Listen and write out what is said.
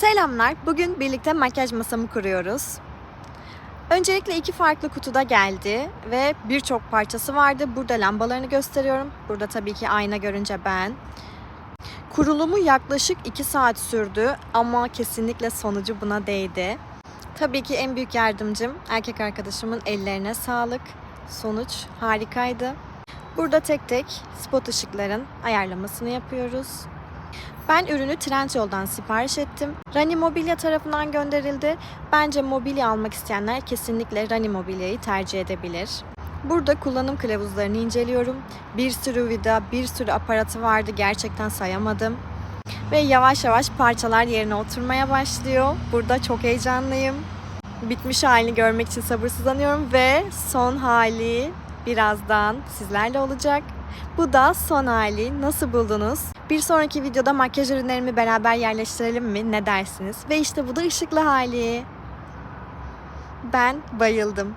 Selamlar. Bugün birlikte makyaj masamı kuruyoruz. Öncelikle iki farklı kutuda geldi ve birçok parçası vardı. Burada lambalarını gösteriyorum. Burada tabii ki ayna görünce ben. Kurulumu yaklaşık 2 saat sürdü ama kesinlikle sonucu buna değdi. Tabii ki en büyük yardımcım erkek arkadaşımın ellerine sağlık. Sonuç harikaydı. Burada tek tek spot ışıkların ayarlamasını yapıyoruz. Ben ürünü Trendyol'dan sipariş ettim. Rani Mobilya tarafından gönderildi. Bence mobilya almak isteyenler kesinlikle Rani Mobilya'yı tercih edebilir. Burada kullanım kılavuzlarını inceliyorum. Bir sürü vida, bir sürü aparatı vardı. Gerçekten sayamadım. Ve yavaş yavaş parçalar yerine oturmaya başlıyor. Burada çok heyecanlıyım. Bitmiş halini görmek için sabırsızlanıyorum ve son hali birazdan sizlerle olacak. Bu da son hali. Nasıl buldunuz? Bir sonraki videoda makyaj ürünlerimi beraber yerleştirelim mi? Ne dersiniz? Ve işte bu da ışıklı hali. Ben bayıldım.